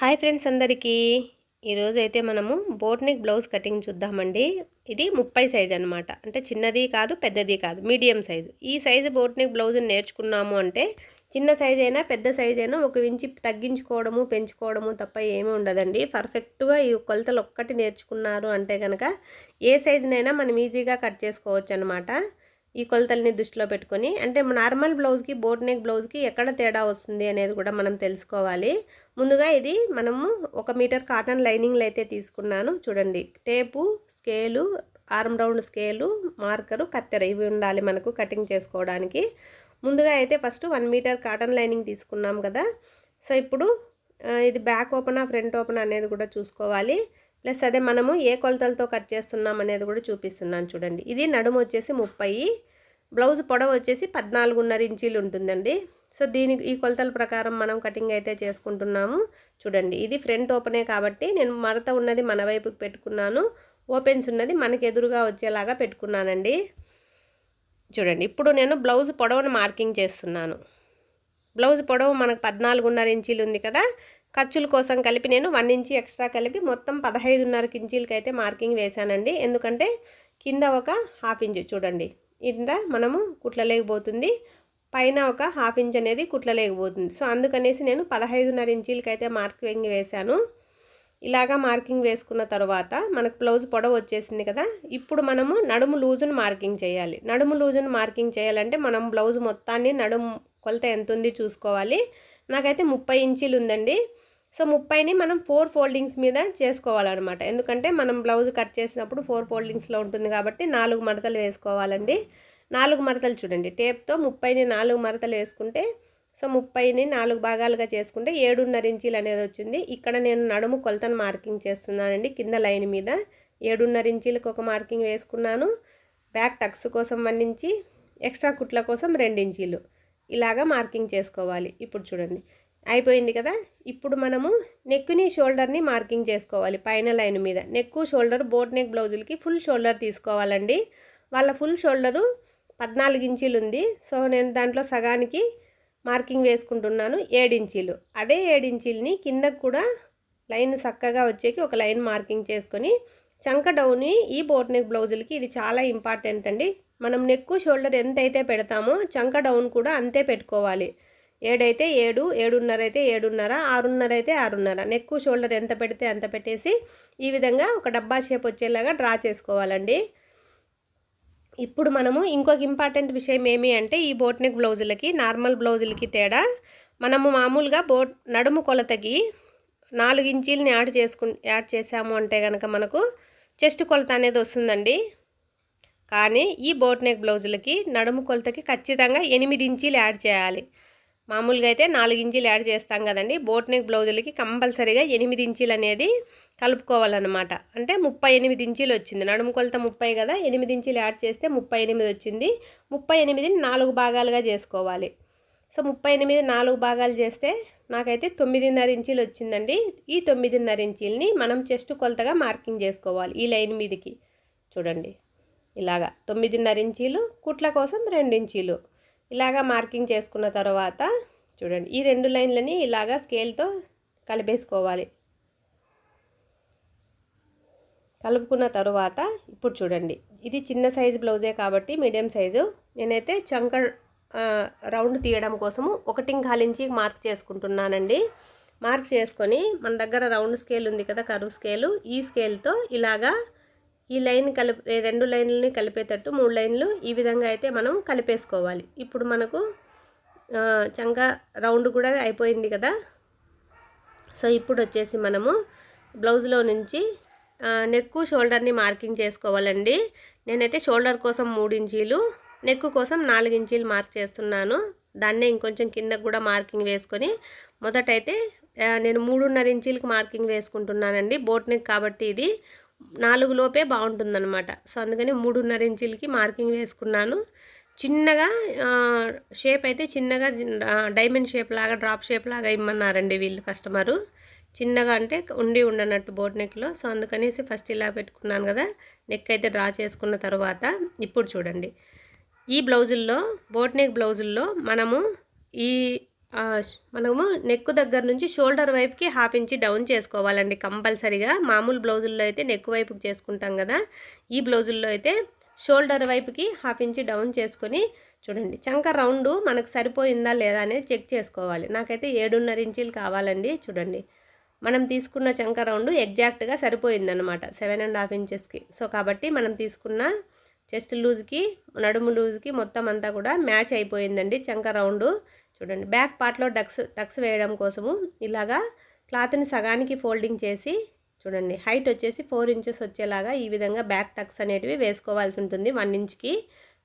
Hi friends అందరికీ. ఈరోజు అయితే మనము బోట్నిక్ బ్లౌజ్ కటింగ్ చూద్దామండి. ఇది ముప్పై సైజ్ అనమాట అంటే చిన్నది కాదు పెద్దది కాదు మీడియం సైజు. ఈ సైజు బోట్నిక్ బ్లౌజ్ నేర్చుకున్నాము అంటే చిన్న సైజ్ అయినా పెద్ద సైజ్ అయినా ఒక ఇంచి తగ్గించుకోవడము పెంచుకోవడము తప్ప ఏమీ ఉండదండి. పర్ఫెక్ట్గా ఈ కొలతలు ఒక్కటి నేర్చుకున్నారు అంటే కనుక ఏ సైజునైనా మనం ఈజీగా కట్ చేసుకోవచ్చు అనమాట ఈ కొలతల్ని దృష్టిలో పెట్టుకొని అంటే నార్మల్ బ్లౌజ్కి బోట్ నెక్ బ్లౌజ్కి ఎక్కడ తేడా వస్తుంది అనేది కూడా మనం తెలుసుకోవాలి. ముందుగా ఇది మనము ఒక మీటర్ కాటన్ లైనింగ్లు అయితే తీసుకున్నాను. చూడండి tape scale arm round scale marker కత్తెర ఇవి ఉండాలి మనకు కటింగ్ చేసుకోవడానికి. ముందుగా అయితే first one metre cotton lining తీసుకున్నాం కదా. సో ఇప్పుడు ఇది బ్యాక్ ఓపెన్ ఫ్రంట్ ఓపెన్ అనేది కూడా చూసుకోవాలి. ప్లస్ అదే మనము ఏ కొలతలతో కట్ చేస్తున్నాం అనేది కూడా చూపిస్తున్నాను చూడండి. ఇది నడుము వచ్చేసి ముప్పై బ్లౌజ్ పొడవు వచ్చేసి పద్నాలుగున్నర ఇంచీలు ఉంటుందండి. సో దీనికి ఈ కొలతల ప్రకారం మనం కటింగ్ అయితే చేసుకుంటున్నాము. చూడండి ఇది ఫ్రంట్ ఓపెనే కాబట్టి నేను మడత ఉన్నది మన వైపుకి పెట్టుకున్నాను. ఓపెన్స్ ఉన్నది మనకి ఎదురుగా వచ్చేలాగా పెట్టుకున్నానండి. చూడండి ఇప్పుడు నేను బ్లౌజ్ పొడవును మార్కింగ్ చేస్తున్నాను. బ్లౌజ్ పొడవు మనకు పద్నాలుగున్నర ఇంచీలు ఉంది కదా ఖర్చుల కోసం కలిపి నేను వన్ ఇంచి ఎక్స్ట్రా కలిపి మొత్తం పదహైదున్నర ఇంచీలకి అయితే మార్కింగ్ వేశానండి. ఎందుకంటే కింద ఒక హాఫ్ ఇంచ్ చూడండి. కింద మనము కుట్లలేకపోతుంది. పైన ఒక హాఫ్ ఇంచ్ అనేది కుట్లలేకపోతుంది. సో అందుకనేసి నేను పదహైదున్నర ఇంచీలకి అయితే మార్కింగ్ వేశాను. ఇలాగా మార్కింగ్ వేసుకున్న తర్వాత మనకు బ్లౌజ్ పొడవు వచ్చేసింది కదా. ఇప్పుడు మనము నడుము లూజును మార్కింగ్ చేయాలి. నడుము లూజును మార్కింగ్ చేయాలంటే మనం బ్లౌజ్ మొత్తాన్ని నడుము కొలత ఎంత ఉంది చూసుకోవాలి. నాకైతే ముప్పై ఇంచీలు ఉందండి. సో ముప్పైని మనం ఫోర్ ఫోల్డింగ్స్ మీద చేసుకోవాలన్నమాట. ఎందుకంటే మనం బ్లౌజ్ కట్ చేసినప్పుడు ఫోర్ ఫోల్డింగ్స్లో ఉంటుంది కాబట్టి నాలుగు మడతలు వేసుకోవాలండి. నాలుగు మడతలు చూడండి. టేప్తో ముప్పైని నాలుగు మడతలు వేసుకుంటే సో ముప్పైని నాలుగు భాగాలుగా చేసుకుంటే ఏడున్నర ఇంచీలు అనేది వచ్చింది. ఇక్కడ నేను నడుము కొలతను మార్కింగ్ చేస్తున్నానండి. కింద లైన్ మీద ఏడున్నర ఇంచీలకు ఒక మార్కింగ్ వేసుకున్నాను. బ్యాక్ టక్స్ కోసం వన్ ఇంచి ఎక్స్ట్రా కుట్ల కోసం రెండు ఇంచీలు. ఇలాగా మార్కింగ్ చేసుకోవాలి. ఇప్పుడు చూడండి. అయిపోయింది కదా? ఇప్పుడు మనము నెక్ని షోల్డర్ని మార్కింగ్ చేసుకోవాలి పైన లైన్ మీద. నెక్కు షోల్డర్ బోట్ నెక్ బ్లౌజులకి ఫుల్ షోల్డర్ తీసుకోవాలండి. వాళ్ళ ఫుల్ షోల్డరు పద్నాలుగు ఇంచీలు ఉంది. సో నేను దాంట్లో సగానికి మార్కింగ్ వేసుకుంటున్నాను ఏడించీలు అదే ఏడించీలని కిందకు కూడా లైన్ చక్కగా వచ్చేకి ఒక లైన్ మార్కింగ్ చేసుకొని చంక డౌన్ ఈ బోట్ నెక్ బ్లౌజులకి ఇది చాలా ఇంపార్టెంట్ అండి. మనం నెక్కు షోల్డర్ ఎంత అయితే పెడతామో చంక డౌన్ కూడా అంతే పెట్టుకోవాలి. ఏడైతే ఏడు ఏడున్నర అయితే ఏడున్నర ఆరున్నర అయితే ఆరున్నర. నెక్కు షోల్డర్ ఎంత పెడితే అంత పెట్టేసి ఈ విధంగా ఒక డబ్బా షేప్ వచ్చేలాగా డ్రా చేసుకోవాలండి. ఇప్పుడు మనము ఇంకొక ఇంపార్టెంట్ విషయం ఏమి అంటే ఈ బోట్ నెక్ బ్లౌజులకి నార్మల్ బ్లౌజులకి తేడా మనము మామూలుగా బోట్ నడుము కొలతకి నాలుగు ఇంచీలని యాడ్ చేసుకు యాడ్ చేసాము అంటే కనుక మనకు చెస్ట్ కొలత అనేది వస్తుందండి. కానీ ఈ బోట్ నెక్ బ్లౌజులకి నడుము కొలతకి ఖచ్చితంగా ఎనిమిది ఇంచీలు యాడ్ చేయాలి. మామూలుగా అయితే నాలుగు ఇంచీలు యాడ్ చేస్తాం కదండి. బోట్ నెక్ బ్లౌజులకి కంపల్సరీగా ఎనిమిది ఇంచీలు అనేది కలుపుకోవాలన్నమాట. అంటే ముప్పై ఎనిమిది ఇంచీలు వచ్చింది. నడుము కొలత ముప్పై కదా ఎనిమిది ఇంచీలు యాడ్ చేస్తే ముప్పై ఎనిమిది వచ్చింది. ముప్పై ఎనిమిదిని నాలుగు భాగాలుగా చేసుకోవాలి. సో ముప్పై ఎనిమిది నాలుగు భాగాలు చేస్తే నాకైతే తొమ్మిదిన్నర ఇంచీలు వచ్చిందండి. ఈ తొమ్మిదిన్నర ఇంచీలని మనం చెస్ట్ కొలతగా మార్కింగ్ చేసుకోవాలి ఈ లైన్ మీదకి. చూడండి. ఇలాగా తొమ్మిదిన్నర ఇంచీలు కుట్ల కోసం రెండు ఇంచీలు. ఇలాగా మార్కింగ్ చేసుకున్న తర్వాత చూడండి ఈ రెండు లైన్లని ఇలాగా స్కేల్తో కలిపేసుకోవాలి. కలుపుకున్న తరువాత ఇప్పుడు చూడండి ఇది చిన్న సైజు బ్లౌజే కాబట్టి మీడియం సైజు. నేనైతే చంక రౌండ్ తీయడం కోసము ఒకటి ఇంచి మార్క్ చేసుకుంటున్నానండి. మార్క్ చేసుకొని మన దగ్గర రౌండ్ స్కేల్ ఉంది కదా కరువు స్కేలు ఈ స్కేల్తో ఇలాగా ఈ లైన్ కలిపి రెండు లైన్లని కలిపేటట్టు మూడు లైన్లు ఈ విధంగా అయితే మనం కలిపేసుకోవాలి. ఇప్పుడు మనకు చంగా రౌండ్ కూడా అయిపోయింది కదా. సో ఇప్పుడు వచ్చేసి మనము బ్లౌజ్లో నుంచి నెక్కు షోల్డర్ని మార్కింగ్ చేసుకోవాలండి. నేనైతే షోల్డర్ కోసం మూడు ఇంచీలు నెక్ కోసం నాలుగు ఇంచీలు మార్క్ చేస్తున్నాను. దాన్నే ఇంకొంచెం కింద కూడా మార్కింగ్ వేసుకొని మొదటైతే నేను మూడున్నర ఇంచీలకు మార్కింగ్ వేసుకుంటున్నానండి. బోట్ నెక్ కాబట్టి ఇది నాలుగు లోపే బాగుంటుందన్నమాట. సో అందుకని మూడున్నర ఇంచులకి మార్కింగ్ వేసుకున్నాను. చిన్నగా షేప్ అయితే చిన్నగా డైమండ్ షేప్ లాగా డ్రాప్ షేప్ లాగా ఇమ్మన్నారండి వీళ్ళు కస్టమరు. చిన్నగా అంటే ఉండి ఉండనట్టు బోట్ నెక్లో. సో అందుకనేసి ఫస్ట్ ఇలా పెట్టుకున్నాను కదా నెక్ అయితే డ్రా చేసుకున్న తర్వాత. ఇప్పుడు చూడండి. ఈ బ్లౌజుల్లో బోట్ నెక్ బ్లౌజుల్లో మనము ఈ మనము నెక్ దగ్గర నుంచి షోల్డర్ వైపుకి హాఫ్ ఇంచి డౌన్ చేసుకోవాలండి కంపల్సరీగా. మామూలు బ్లౌజుల్లో అయితే నెక్ వైపుకి చేసుకుంటాం కదా. ఈ బ్లౌజుల్లో అయితే షోల్డర్ వైపుకి హాఫ్ ఇంచి డౌన్ చేసుకొని చూడండి. చంక రౌండ్ మనకు సరిపోయిందా లేదా అనేది చెక్ చేసుకోవాలి. నాకైతే ఏడున్నర ఇంచీలు కావాలండి చూడండి. మనం తీసుకున్న చంక రౌండ్ ఎగ్జాక్ట్గా సరిపోయిందనమాట సెవెన్ అండ్ హాఫ్ ఇంచెస్కి సో కాబట్టి మనం తీసుకున్న చెస్ట్ లూజ్కి నడుము లూజ్కి మొత్తం అంతా కూడా మ్యాచ్ అయిపోయిందండి చంక రౌండ్ చూడండి. బ్యాక్ పార్ట్లో డక్స్ టక్స్ వేయడం కోసము ఇలాగా క్లాత్ని సగానికి ఫోల్డింగ్ చేసి చూడండి. హైట్ వచ్చేసి ఫోర్ ఇంచెస్ వచ్చేలాగా ఈ విధంగా బ్యాక్ టక్స్ అనేటివి వేసుకోవాల్సి ఉంటుంది. వన్ ఇంచ్కి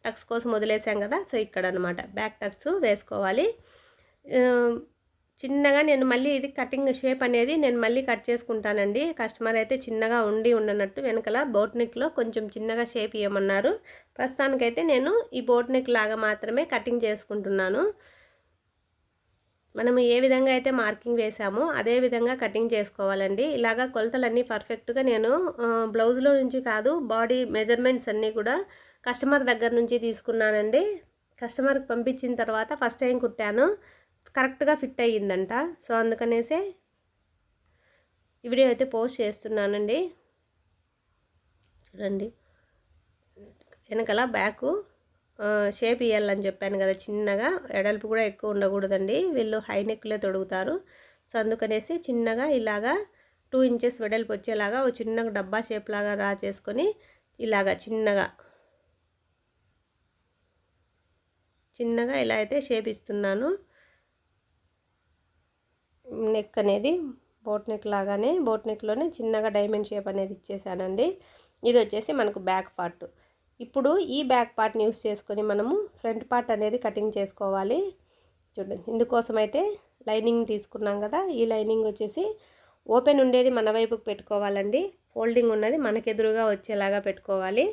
టక్స్ కోసం వదిలేసాం కదా సో ఇక్కడ అనమాట బ్యాక్ టక్స్ వేసుకోవాలి. చిన్నగా నేను మళ్ళీ ఇది కటింగ్ షేప్ అనేది నేను మళ్ళీ కట్ చేసుకుంటానండి. కస్టమర్ అయితే చిన్నగా ఉండి ఉండనట్టు వెనకల బోట్ నెక్లో కొంచెం చిన్నగా షేప్ ఇవ్వమన్నారు ప్రస్తుతానికైతే నేను ఈ బోట్ నెక్ లాగా మాత్రమే కటింగ్ చేసుకుంటున్నాను. మనం ఏ విధంగా అయితే మార్కింగ్ వేసామో అదే విధంగా కటింగ్ చేసుకోవాలండి. ఇలాగా కొలతలన్నీ పర్ఫెక్ట్గా నేను బ్లౌజ్లో నుంచి కాదు బాడీ మెజర్మెంట్స్ అన్నీ కూడా కస్టమర్ దగ్గర నుంచి తీసుకున్నానండి. కస్టమర్కి పంపించిన తర్వాత ఫస్ట్ టైం కుట్టాను. కరెక్ట్గా ఫిట్ అయ్యిందంట. సో అందుకనేసే ఈ వీడియో అయితే పోస్ట్ చేస్తున్నానండి. చూడండి. వెనకాల బ్యాకు షేప్ ఇవ్వాలని చెప్పాను కదా చిన్నగా. ఎడల్పు కూడా ఎక్కువ ఉండకూడదండి. వీళ్ళు హై నెక్లే తొడుగుతారు. సో అందుకనేసి చిన్నగా ఇలాగా టూ ఇంచెస్ వెడల్పు వచ్చేలాగా ఒక చిన్న డబ్బా షేప్ లాగా రా చేసుకొని ఇలాగా చిన్నగా. చిన్నగా ఇలా అయితే షేప్ ఇస్తున్నాను. నెక్ అనేది బోట్ నెక్ లాగానే బోట్ నెక్లోనే చిన్నగా డైమండ్ షేప్ అనేది ఇచ్చేసానండి. ఇది వచ్చేసి మనకు బ్యాక్ పార్ట్. ఇప్పుడు ఈ బ్యాక్ పార్ట్ని యూస్ చేసుకొని మనము ఫ్రంట్ పార్ట్ అనేది కటింగ్ చేసుకోవాలి. చూడండి ఇందుకోసం అయితే లైనింగ్ తీసుకున్నాం కదా ఈ లైనింగ్ వచ్చేసి ఓపెన్ ఉండేది మన వైపుకి పెట్టుకోవాలండి. ఫోల్డింగ్ ఉన్నది మనకెదురుగా వచ్చేలాగా పెట్టుకోవాలి.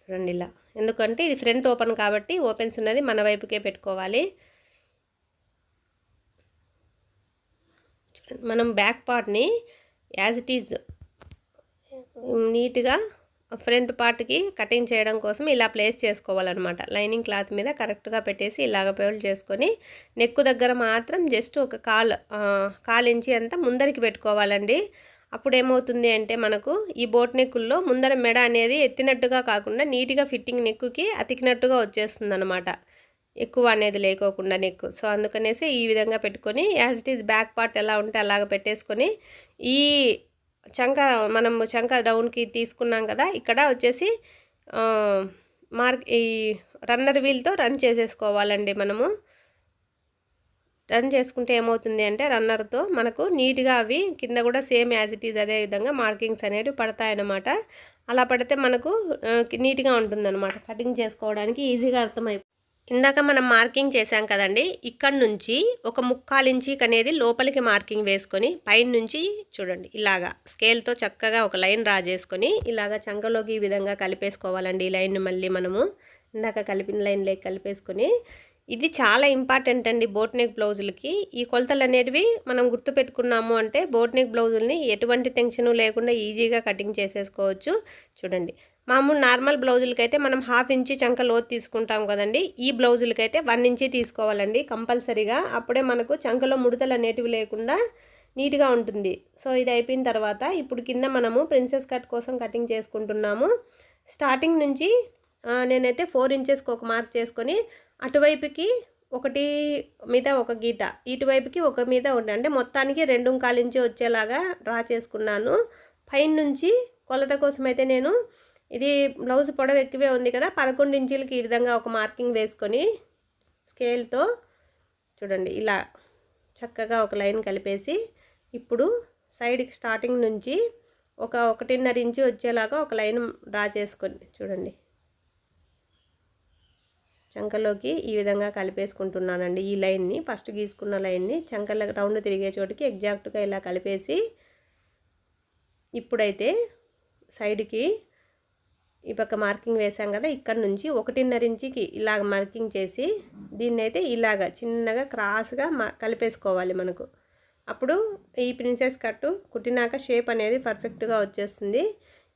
చూడండి ఇలా. ఎందుకంటే ఇది ఫ్రంట్ ఓపెన్ కాబట్టి ఓపెన్స్ ఉన్నది మన వైపుకే పెట్టుకోవాలి. మనం బ్యాక్ పార్ట్ని యాజ్ ఇట్ ఈజ్ నీట్గా ఫ్రంట్ పార్ట్కి కటింగ్ చేయడం కోసం ఇలా ప్లేస్ చేసుకోవాలన్నమాట. లైనింగ్ క్లాత్ మీద కరెక్ట్గా పెట్టేసి ఇలాగ ఫోల్డ్ చేసుకొని నెక్కు దగ్గర మాత్రం జస్ట్ ఒక కాల్ కాల్ ఇంచి అంతా ముందరికి పెట్టుకోవాలండి. అప్పుడు ఏమవుతుంది అంటే మనకు ఈ బోట్ నెక్కుల్లో ముందర మెడ అనేది ఎత్తినట్టుగా కాకుండా నీట్గా ఫిట్టింగ్ నెక్కుకి అతికినట్టుగా వచ్చేస్తుంది అనమాట ఎక్కువ అనేది లేకోకుండా నెక్కు. సో అందుకనేసి ఈ విధంగా పెట్టుకొని as it is back part ఎలా ఉంటే అలాగ పెట్టేసుకొని ఈ చంక మనం చంక డౌన్కి తీసుకున్నాం కదా ఇక్కడ వచ్చేసి మార్క్ ఈ రన్నర్ వీల్తో రన్ చేసేసుకోవాలండి మనము. రన్ చేసుకుంటే ఏమవుతుంది అంటే రన్నర్తో మనకు నీట్గా అవి కింద కూడా సేమ్ యాజ్ ఇట్ ఈజ్ అదే విధంగా మార్కింగ్స్ అనేవి పడతాయన్నమాట. అలా పడితే మనకు నీట్గా ఉంటుందన్నమాట. కటింగ్ చేసుకోవడానికి ఈజీగా అర్థమైపోతుంది ఇందాక మనం మార్కింగ్ చేసాం కదండి ఇక్కడ నుంచి ఒక ముక్కాలించి అనేది లోపలికి మార్కింగ్ వేసుకొని పైన నుంచి చూడండి ఇలాగా స్కేల్తో చక్కగా ఒక లైన్ డ్రా చేసుకొని ఇలాగా చంకలోకి ఈ విధంగా కలిపేసుకోవాలండి ఈ లైన్ మళ్ళీ మనము. ఇందాక కలిపిన లైన్ లేక కలిపేసుకొని ఇది చాలా ఇంపార్టెంట్ అండి బోట్ నెక్ బ్లౌజులకి. ఈ కొలతలు అనేటివి మనం గుర్తుపెట్టుకున్నాము అంటే బోట్ నెక్ బ్లౌజుల్ని ఎటువంటి టెన్షన్ లేకుండా ఈజీగా కటింగ్ చేసేసుకోవచ్చు. చూడండి మామూలు నార్మల్ బ్లౌజులకైతే మనం హాఫ్ ఇంచి చంక లోతు తీసుకుంటాం కదండి. ఈ బ్లౌజులకైతే వన్ ఇంచి తీసుకోవాలండి కంపల్సరీగా. అప్పుడే మనకు చంకలో ముడతలు అనేటివి లేకుండా నీట్గా ఉంటుంది. సో ఇది అయిపోయిన తర్వాత ఇప్పుడు కింద మనము ప్రిన్సెస్ కట్ కోసం కటింగ్ చేసుకుంటున్నాము. స్టార్టింగ్ నుంచి నేనైతే ఫోర్ ఇంచెస్కి ఒక మార్క్ చేసుకొని అటువైపుకి ఒకటి మీద ఒక గీత ఇటువైపుకి ఒక మీద ఒకటి అంటే మొత్తానికి రెండు కాలు వచ్చేలాగా డ్రా చేసుకున్నాను. పైన నుంచి కొలత కోసం అయితే నేను ఇది బ్లౌజ్ పొడవు ఎక్కువే ఉంది కదా పదకొండు ఇంచీలకి ఈ విధంగా ఒక మార్కింగ్ వేసుకొని స్కేల్తో చూడండి ఇలా చక్కగా ఒక లైన్ కలిపేసి ఇప్పుడు సైడ్కి స్టార్టింగ్ నుంచి ఒక ఒకటిన్నర ఇంచు వచ్చేలాగా ఒక లైన్ డ్రా చేసుకొని చూడండి. చంకలోకి ఈ విధంగా కలిపేసుకుంటున్నానండి ఈ లైన్ని ఫస్ట్ గీసుకున్న లైన్ని చంకల రౌండ్ తిరిగే చోటికి ఎగ్జాక్ట్గా ఇలా కలిపేసి ఇప్పుడైతే సైడ్కి ఈ పక్క మార్కింగ్ వేసాం కదా ఇక్కడ నుంచి ఒకటిన్నర ఇంచుకి ఇలాగ మార్కింగ్ చేసి దీన్ని అయితే ఇలాగ చిన్నగా క్రాస్గా మా కలిపేసుకోవాలి మనకు. అప్పుడు ఈ ప్రిన్సెస్ కట్టు కుట్టినాక షేప్ అనేది పర్ఫెక్ట్గా వచ్చేస్తుంది.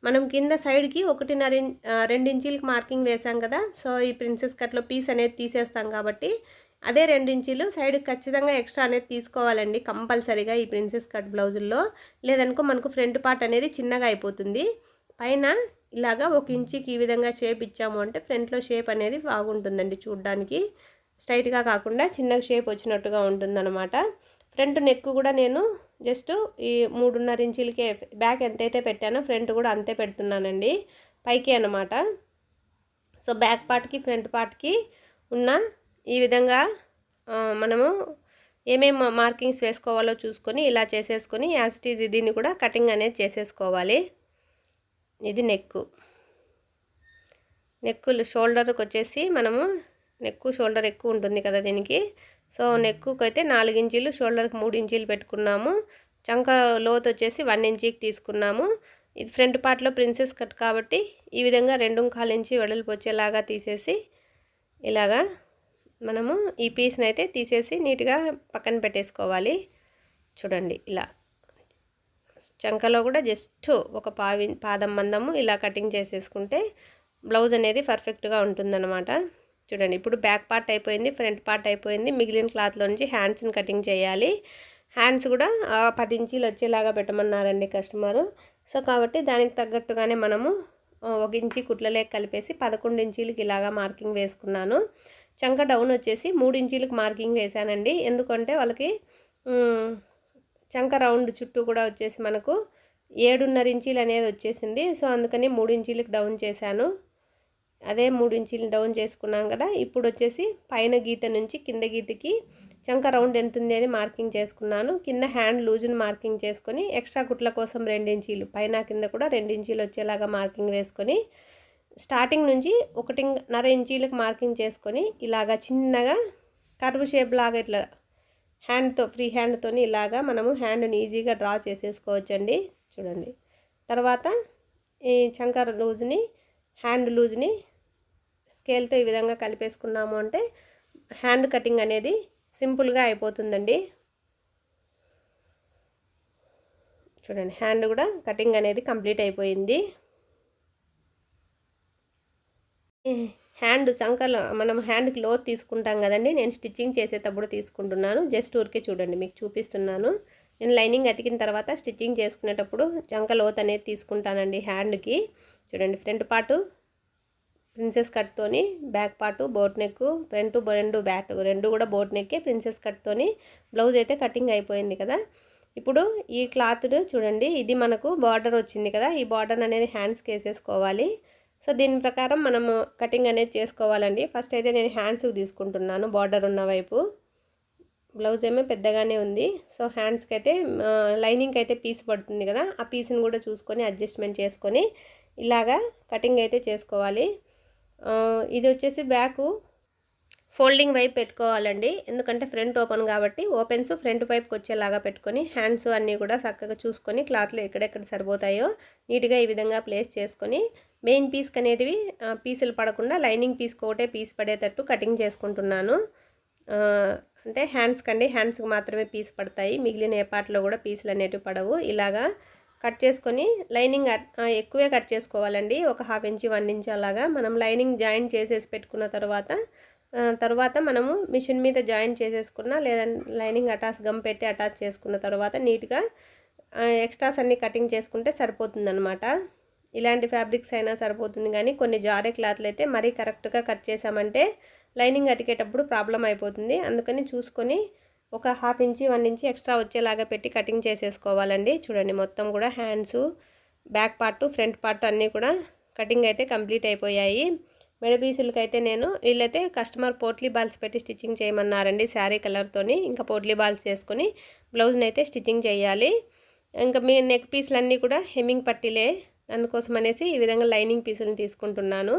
మనం కింద సైడ్కి ఒకటిన్నర రెండు ఇంచీలకి మార్కింగ్ వేసాం కదా సో ఈ ప్రిన్సెస్ కట్లో పీస్ అనేది తీసేస్తాం కాబట్టి అదే రెండు ఇంచీలు సైడ్ ఖచ్చితంగా ఎక్స్ట్రా అనేది తీసుకోవాలండి కంపల్సరీగా ఈ ప్రిన్సెస్ కట్ బ్లౌజుల్లో. లేదనుకో మనకు ఫ్రంట్ పార్ట్ అనేది చిన్నగా అయిపోతుంది. పైన ఇలాగా ఒక ఇంచుకి ఈ విధంగా షేప్ ఇచ్చాము అంటే ఫ్రంట్లో షేప్ అనేది బాగుంటుందండి చూడడానికి. స్ట్రైట్గా కాకుండా చిన్నగా షేప్ వచ్చినట్టుగా ఉంటుందన్నమాట. ఫ్రంట్ నెక్ కూడా నేను జస్ట్ ఈ మూడున్నర ఇంచులకే బ్యాక్ ఎంతైతే పెట్టానో ఫ్రంట్ కూడా అంతే పెడుతున్నానండి. పైకి అనమాట సో బ్యాక్ పార్ట్కి ఫ్రంట్ పార్ట్కి ఉన్న ఈ విధంగా మనము ఏమేమి మార్కింగ్స్ వేసుకోవాలో చూసుకొని ఇలా చేసేసుకొని యాసిటీజ్ దీన్ని కూడా కటింగ్ అనేది చేసేసుకోవాలి. ఇది నెక్కు. నెక్కులు షోల్డర్కి వచ్చేసి మనము నెక్కు షోల్డర్ ఎక్కువ ఉంటుంది కదా దీనికి. సో నెక్కుకి అయితే నాలుగు ఇంచీలు షోల్డర్కి మూడు ఇంచీలు పెట్టుకున్నాము. చంక లోతు వచ్చేసి వన్ ఇంచీకి తీసుకున్నాము. ఇది ఫ్రంట్ పార్ట్లో ప్రిన్సెస్ కట్ కాబట్టి ఈ విధంగా రెండు కాలు ఇంచి వెడల్పు వచ్చేలాగా తీసేసి ఇలాగా మనము ఈ పీస్ని అయితే తీసేసి నీట్గా పక్కన పెట్టేసుకోవాలి. చూడండి ఇలా. చంకలో కూడా జస్ట్ ఒక పావి పాదం మందము ఇలా కటింగ్ చేసేసుకుంటే బ్లౌజ్ అనేది పర్ఫెక్ట్గా ఉంటుందన్నమాట. చూడండి ఇప్పుడు బ్యాక్ పార్ట్ అయిపోయింది ఫ్రంట్ పార్ట్ అయిపోయింది మిగిలిన క్లాత్లో నుంచి హ్యాండ్స్ని కటింగ్ చేయాలి. హ్యాండ్స్ కూడా పది ఇంచీలు వచ్చేలాగా పెట్టమన్నారండి కస్టమరు. సో కాబట్టి దానికి తగ్గట్టుగానే మనము ఒక ఇంచి కుట్లలే కలిపేసి పదకొండు ఇంచీలకి ఇలాగా మార్కింగ్ వేసుకున్నాను. చంక డౌన్ వచ్చేసి మూడు ఇంచీలకు మార్కింగ్ వేశానండి. ఎందుకంటే వాళ్ళకి చంక రౌండ్ చుట్టూ కూడా వచ్చేసి మనకు ఏడున్నర ఇంచీలు అనేది వచ్చేసింది. సో అందుకని మూడు ఇంచీలకు డౌన్ చేశాను. అదే మూడు ఇంచీలు డౌన్ చేసుకున్నాం కదా ఇప్పుడు వచ్చేసి పైన గీత నుంచి కింద గీతకి చంక రౌండ్ ఎంత ఉంది అని మార్కింగ్ చేసుకున్నాను. కింద హ్యాండ్ లూజుని మార్కింగ్ చేసుకొని ఎక్స్ట్రా కుట్ల కోసం రెండు ఇంచీలు పైన కింద కూడా రెండు ఇంచీలు వచ్చేలాగా మార్కింగ్ వేసుకొని స్టార్టింగ్ నుంచి ఒకటిన్నర ఇంచీలకు మార్కింగ్ చేసుకొని ఇలాగా చిన్నగా కర్వ్ షేప్ లాగా ఇట్లా హ్యాండ్తో ఫ్రీ హ్యాండ్తో ఇలాగా మనము హ్యాండ్ని ఈజీగా డ్రా చేసేసుకోవచ్చండి. చూడండి. తర్వాత ఈ చంకర లూజ్ని హ్యాండ్ లూజ్ని స్కేల్తో ఈ విధంగా కలిపేసుకున్నాము అంటే హ్యాండ్ కటింగ్ అనేది సింపుల్గా అయిపోతుందండి. చూడండి. హ్యాండ్ కూడా కటింగ్ అనేది కంప్లీట్ అయిపోయింది. హ్యాండ్ చంకలో మనం హ్యాండ్కి లోత్ తీసుకుంటాం కదండి. నేను స్టిచ్చింగ్ చేసేటప్పుడు తీసుకుంటున్నాను. జస్ట్ ఊరికే చూడండి మీకు చూపిస్తున్నాను. నేను లైనింగ్ అతికిన తర్వాత స్టిచ్చింగ్ చేసుకునేటప్పుడు చంక లోత్ అనేది తీసుకుంటానండి హ్యాండ్కి. చూడండి front part princess కట్తోని back part boat neck front రెండు బ్యాక్ రెండు కూడా బోట్ నెక్కే ప్రిన్సెస్ కట్తోని బ్లౌజ్ అయితే కటింగ్ అయిపోయింది కదా. ఇప్పుడు ఈ క్లాత్ చూడండి ఇది మనకు బార్డర్ వచ్చింది కదా. ఈ బార్డర్ అనేది హ్యాండ్స్కి వేసేసుకోవాలి. సో దీని ప్రకారం మనము కటింగ్ అనేది చేసుకోవాలండి. ఫస్ట్ అయితే నేను హ్యాండ్స్కి తీసుకుంటున్నాను. బార్డర్ ఉన్న వైపు. బ్లౌజ్ ఏమో పెద్దగానే ఉంది. సో హ్యాండ్స్కి అయితే లైనింగ్కి అయితే పీస్ పడుతుంది కదా. ఆ పీస్ని కూడా చూసుకొని అడ్జస్ట్మెంట్ చేసుకొని ఇలాగా కటింగ్ అయితే చేసుకోవాలి. ఇది వచ్చేసి బ్యాకు. ఫోల్డింగ్ వైపు పెట్టుకోవాలండి. ఎందుకంటే ఫ్రంట్ ఓపెన్ కాబట్టి ఓపెన్స్ ఫ్రంట్ వైపుకి వచ్చేలాగా పెట్టుకొని హ్యాండ్స్ అన్నీ కూడా చక్కగా చూసుకొని క్లాత్లో ఎక్కడెక్కడ సరిపోతాయో నీట్గా ఈ విధంగా ప్లేస్ చేసుకొని మెయిన్ పీస్కి అనేటివి పీసులు పడకుండా లైనింగ్ పీస్కి ఒకటే పీస్ పడేటట్టు కటింగ్ చేసుకుంటున్నాను. అంటే హ్యాండ్స్ కండి హ్యాండ్స్కి మాత్రమే పీస్ పడతాయి. మిగిలిన ఏ పార్ట్లో కూడా పీసులు అనేటివి పడవు. ఇలాగా కట్ చేసుకొని లైనింగ్ ఎక్కువే కట్ చేసుకోవాలండి. ఒక హాఫ్ ఇంచ్ వన్ ఇంచ్ అలాగా. మనం లైనింగ్ జాయింట్ చేసేసి పెట్టుకున్న తర్వాత తర్వాత మనము మిషన్ మీద జాయిన్ చేసేసుకున్న లేదా లైనింగ్ అటాచ్ గమ్ పెట్టి అటాచ్ చేసుకున్న తర్వాత నీట్గా ఎక్స్ట్రాస్ అన్నీ కటింగ్ చేసుకుంటే సరిపోతుందనమాట ఇలాంటి ఫ్యాబ్రిక్స్ అయినా సరిపోతుంది కానీ కొన్ని జారే క్లాత్లు అయితే మరీ కరెక్ట్గా కట్ చేసామంటే లైనింగ్ అటికేటప్పుడు ప్రాబ్లం అయిపోతుంది. అందుకని చూసుకొని ఒక half inch one inch extra వచ్చేలాగా పెట్టి కటింగ్ చేసేసుకోవాలండి. చూడండి మొత్తం కూడా hands back part front part అన్నీ కూడా కటింగ్ అయితే కంప్లీట్ అయిపోయాయి. మెడ పీసులకి అయితే నేను వీళ్ళైతే కస్టమర్ పోట్లీ బాల్స్ పెట్టి స్టిచ్చింగ్ చేయమన్నారండి శారీ కలర్తోని ఇంకా పోట్లీ బాల్స్ చేసుకుని బ్లౌజ్ని అయితే స్టిచ్చింగ్ చేయాలి. ఇంకా మీ నెక్ పీసులన్నీ కూడా హెమ్మింగ్ పట్టీలే. అందుకోసం అనేసి ఈ విధంగా లైనింగ్ పీసులను తీసుకుంటున్నాను.